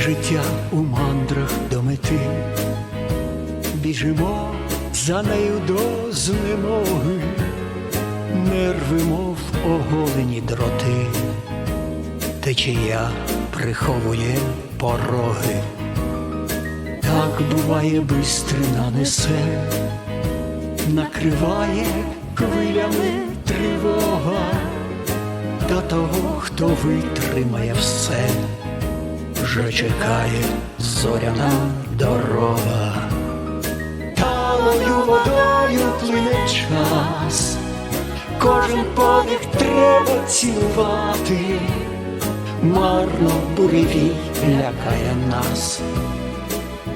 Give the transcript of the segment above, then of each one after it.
життя у мандрах до мети, біжимо за нею до знемоги, нерви, мов оголені дроти, течія приховує пороги, так буває, бистрина несе, накриває хвилями тривога, та того, хто витримає все вже чекає зоряна дорога, талою водою плине час, кожен подих треба цінувати, марно буревій лякає нас,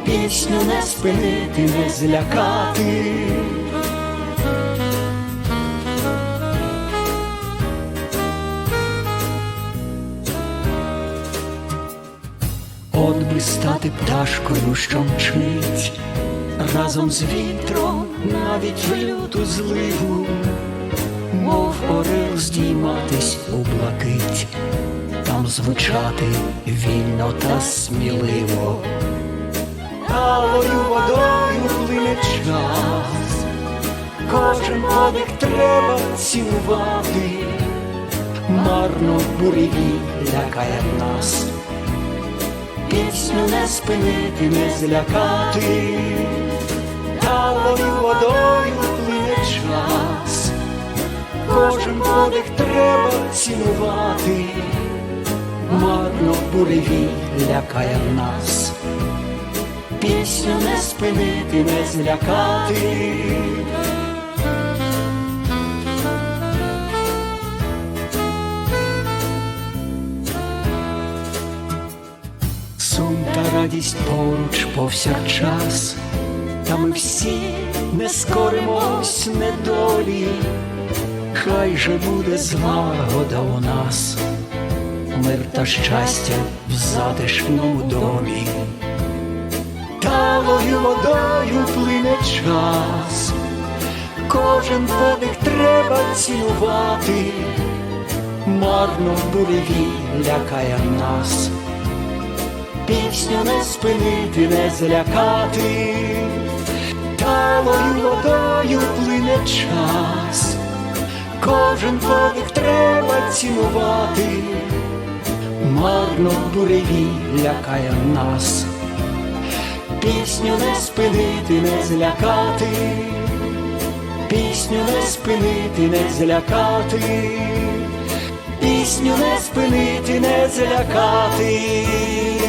пісню не спинити, не злякати. От би стати пташкою, що мчить, разом з вітром навіть в люту зливу, мов орел здійматись у блакить, там звучати вільно та сміливо, талою водою плине час, кожен подих треба цінувати, марно буревій лякає нас пісню не спинити, не злякати, талою водою плине час, кожен подих треба цінувати, марно буревій лякає нас, пісню не спинити, не злякати. Сум та радість поруч повсякчас, та ми всі не скоримось недолі, хай же буде злагода у нас, мир та щастя в затишному домі, талою водою плине час, кожен подих треба цінувати, марно буревій лякає нас пісню не спинити, не злякати, талою водою плине час, кожен подих треба цінувати, марно буревій лякає нас, пісню не спинити, не злякати, пісню не спинити, не злякати. Пісню не спинити, не злякати.